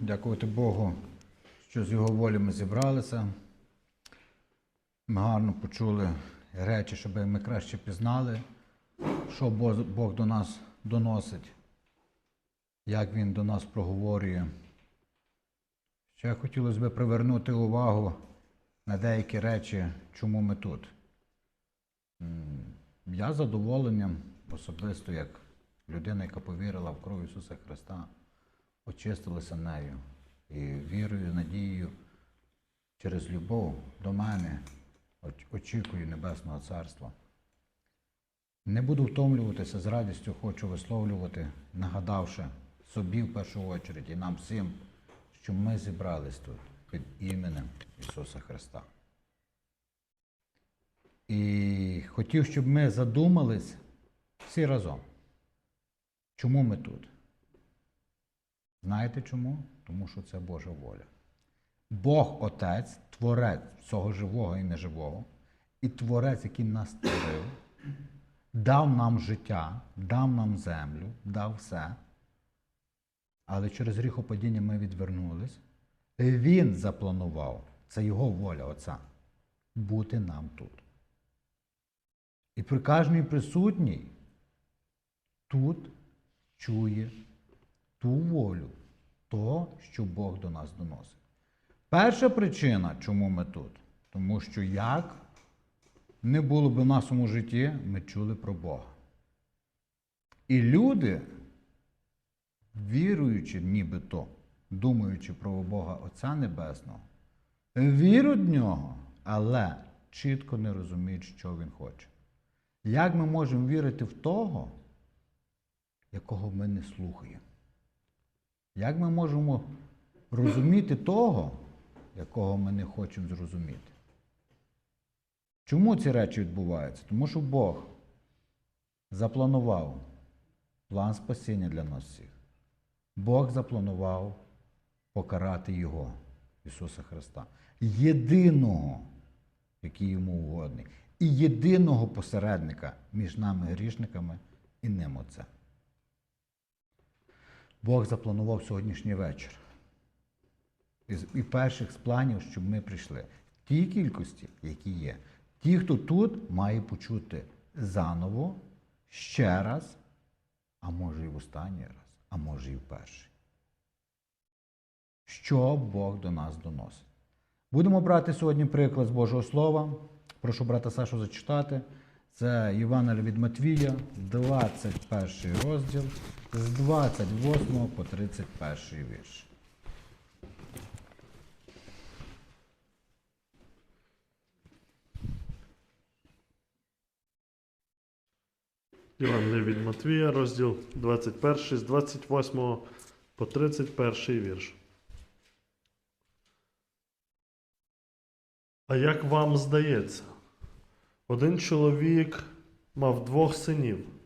дякувати Богу, що з його волі ми зібралися. Ми гарно почули речі, щоб ми краще пізнали, що Бог до нас доносить, як Він до нас проговорює. Ще хотілося б привернути увагу на деякі речі, чому ми тут. Я задоволенням, особисто як людина, яка повірила в кров Ісуса Христа, очистилася нею і вірою, надією через любов до мене очікую Небесного Царства. Не буду втомлюватися, з радістю хочу висловлювати, нагадавши собі в першу чергу і нам всім, що ми зібрались тут під іменем Ісуса Христа. І хотів, щоб ми задумались всі разом. Чому ми тут? Знаєте чому? Тому що це Божа воля. Бог Отець, Творець всього живого і неживого, і Творець, який нас створив, дав нам життя, дав нам землю, дав все. Але через гріхопадіння ми відвернулись. Він запланував, це його воля Отця, бути нам тут. І при кожній присутній тут чує ту волю, то, що Бог до нас доносить. Перша причина, чому ми тут, тому що як не було б в нашому житті, ми чули про Бога. І люди, віруючи нібито, думаючи про Бога Отця Небесного, вірують в нього, але чітко не розуміють, що він хоче. Як ми можемо вірити в того, якого ми не слухаємо? Як ми можемо розуміти того, якого ми не хочемо зрозуміти? Чому ці речі відбуваються? Тому що Бог запланував план спасіння для нас всіх. Бог запланував покарати Його, Ісуса Христа, єдиного, який йому угодний, і єдиного посередника між нами грішниками і ним Отцем. Бог запланував сьогоднішній вечір. І перших з планів, щоб ми прийшли в тій кількості, які є. Ті, хто тут, має почути заново, ще раз, а може і в останній раз, а може і в перший. Що Бог до нас доносить. Будемо брати сьогодні приклад з Божого Слова. Прошу брата Сашу зачитати. Це Євангелія від Матвія, 21 розділ, з 28 по 31 вірш. Євангелія від Матвія, розділ 21, з 28 по 31 вірш. А як вам здається, один чоловік мав двох синів.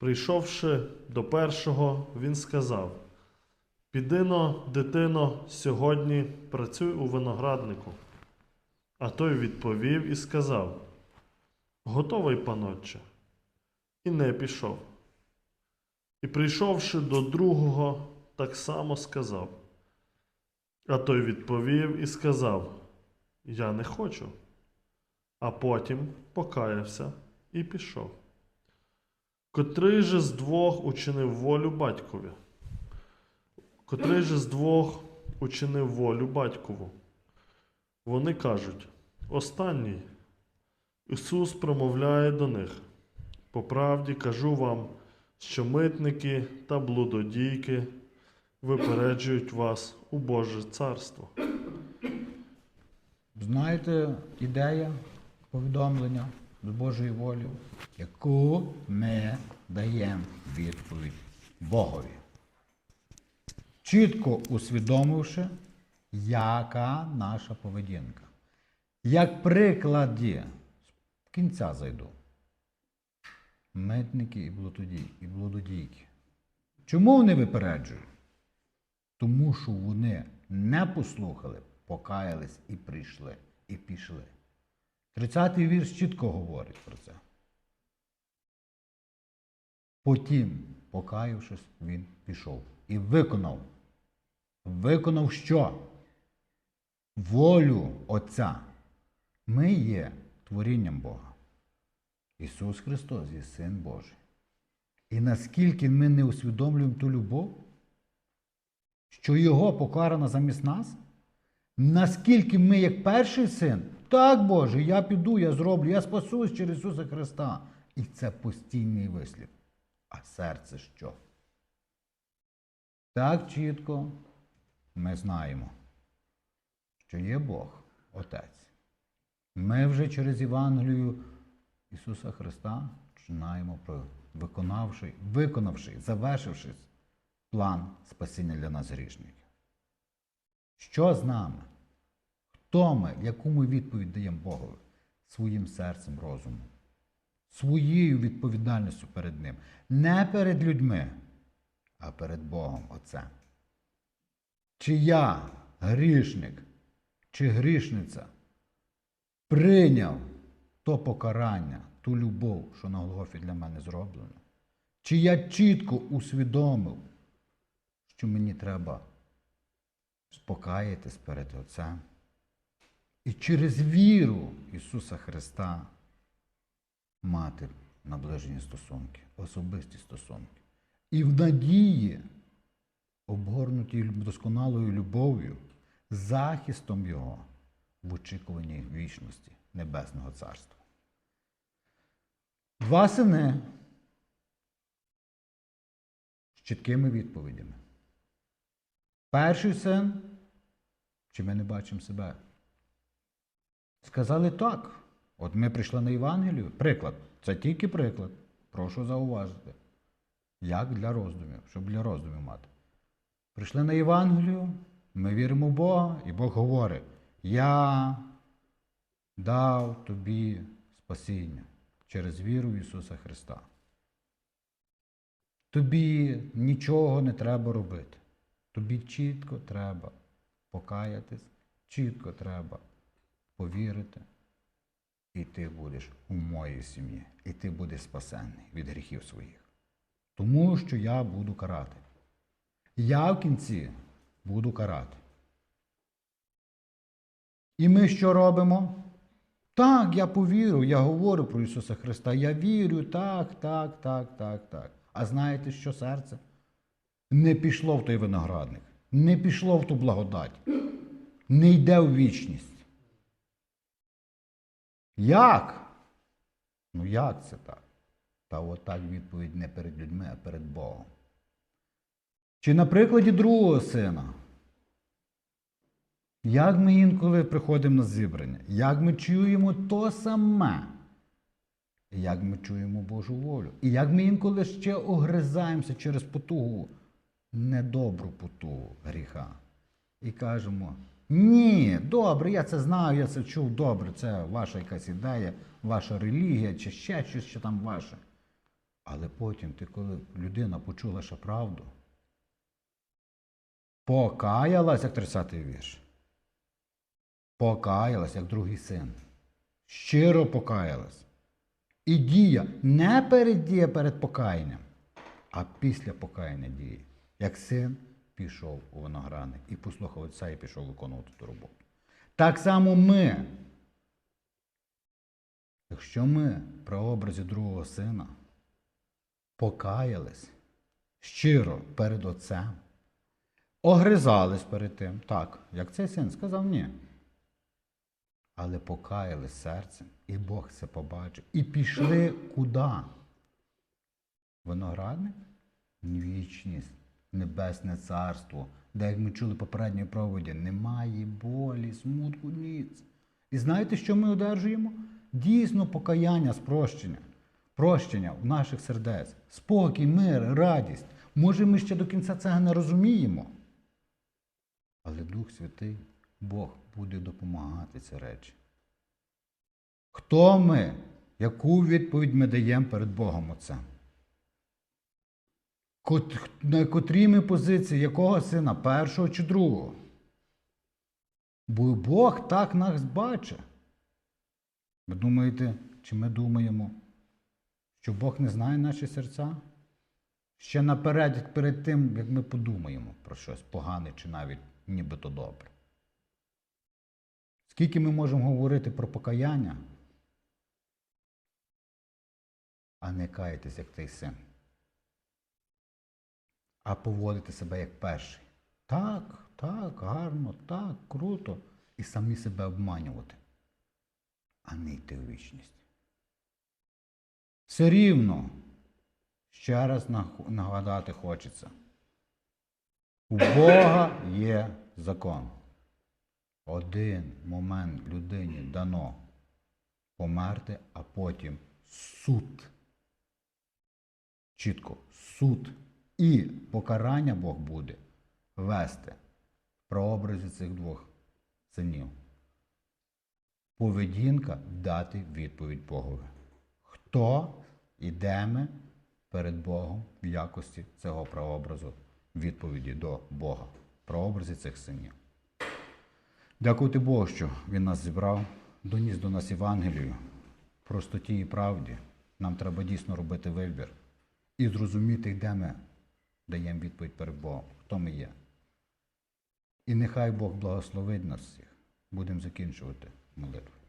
Прийшовши до першого, він сказав: Піди но, дитино, сьогодні працюй у винограднику. А той відповів і сказав: Готовий, панотче і не пішов. І прийшовши до другого, так само сказав. А той відповів і сказав: Я не хочу. А потім покаявся і пішов. Котрий же з двох учинив волю батькові? Котрий же з двох учинив волю батькову? Вони кажуть: Останній. Ісус промовляє до них. По правді кажу вам, що митники та блудодійки випереджують вас у Боже царство. Знаєте, ідея повідомлення з Божої волі, яку ми даємо відповідь Богові. Чітко усвідомивши, яка наша поведінка. Як прикладі, з кінця зайду. Митники і блудодій- і блудодійки. Чому вони випереджують? Тому що вони не послухали, покаялись і прийшли, і пішли. 30-й вірш чітко говорить про це. Потім, покаявшись, він пішов і виконав виконав що? Волю Отця. Ми є творінням Бога. Ісус Христос є Син Божий. І наскільки ми не усвідомлюємо ту любов, що Його покарано замість нас, наскільки ми, як перший син, так Боже, я піду, я зроблю, я спасусь через Ісуса Христа. І це постійний вислів. А серце що? Так чітко ми знаємо, що є Бог, Отець. Ми вже через Євангелію Ісуса Христа починаємо про виконавши, виконавши, завершивши план спасіння для нас грішників. Що з нами? Хто ми, яку ми відповідь даємо Богові? Своїм серцем, розумом, своєю відповідальністю перед Ним. Не перед людьми, а перед Богом Отцем. Чи я, грішник, чи грішниця, прийняв то покарання, ту любов, що на Голгофі для мене зроблено? Чи я чітко усвідомив, що мені треба спокаятись перед Отцем? І через віру Ісуса Христа мати наближені стосунки, особисті стосунки. І в надії, обгорнуті досконалою любов'ю, захистом Його в очікуванні вічності Небесного Царства. Два сини з чіткими відповідями. Перший син, чи ми не бачимо себе? Сказали так. От ми прийшли на Євангелію. Приклад. Це тільки приклад. Прошу зауважити. Як для роздумів, щоб для роздумів мати. Прийшли на Євангелію, ми віримо в Бога, і Бог говорить: Я дав тобі спасіння через віру в Ісуса Христа. Тобі нічого не треба робити. Тобі чітко треба покаятись, чітко треба повірити, і ти будеш у моїй сім'ї, і ти будеш спасенний від гріхів своїх. Тому що я буду карати. Я в кінці буду карати. І ми що робимо? Так, я повірю, я говорю про Ісуса Христа. Я вірю, так, так, так, так, так. А знаєте, що серце? Не пішло в той виноградник, не пішло в ту благодать, не йде в вічність. Як? Ну як це так? Та отак відповідь не перед людьми, а перед Богом. Чи на прикладі другого сина? Як ми інколи приходимо на зібрання? Як ми чуємо то саме? Як ми чуємо Божу волю? І як ми інколи ще огризаємося через потугу, недобру потугу гріха. І кажемо: ні, добре, я це знаю, я це чув, добре, це ваша якась ідея, ваша релігія, чи ще щось що там ваше. Але потім, ти, коли людина почула ще правду, покаялась, як 30-й вірш. Покаялась, як другий син. Щиро покаялась. І дія не перед перед покаянням, а після покаяння дії. Як син пішов у виноградник і послухав отця і пішов виконувати ту роботу. Так само ми. Якщо ми при образі другого сина покаялись щиро перед отцем, огризались перед тим, так, як цей син сказав ні. Але покаялись серцем, і Бог це побачив. І пішли куди? Виноградник? Вічність, небесне царство, де, як ми чули попередньої проводі, немає болі, смутку, ніц. І знаєте, що ми одержуємо? Дійсно покаяння, спрощення, прощення в наших сердець, спокій, мир, радість. Може, ми ще до кінця цього не розуміємо. Але Дух Святий, Бог буде допомагати ці речі. Хто ми? Яку відповідь ми даємо перед Богом Отцем? На котрій ми позиції якого сина? Першого чи другого? Бо Бог так нас бачить. Ви думаєте, чи ми думаємо, що Бог не знає наші серця? Ще наперед, перед тим, як ми подумаємо про щось погане чи навіть нібито добре. Скільки ми можемо говорити про покаяння, а не каятись, як цей син, а поводити себе як перший. Так, так, гарно, так, круто. І самі себе обманювати, а не йти у вічність. Все рівно, ще раз нагадати хочеться. У Бога є закон. Один момент людині дано померти, а потім суд. Чітко, суд. І покарання Бог буде вести прообразі цих двох синів. Поведінка дати відповідь Богові. Хто і де ми перед Богом в якості цього прообразу відповіді до Бога, прообразі цих синів. Дякувати Богу, що Він нас зібрав, доніс до нас Євангелію, простоті і правді. Нам треба дійсно робити вибір і зрозуміти, де ми даємо відповідь перед Богом, хто ми є. І нехай Бог благословить нас всіх. Будемо закінчувати молитву.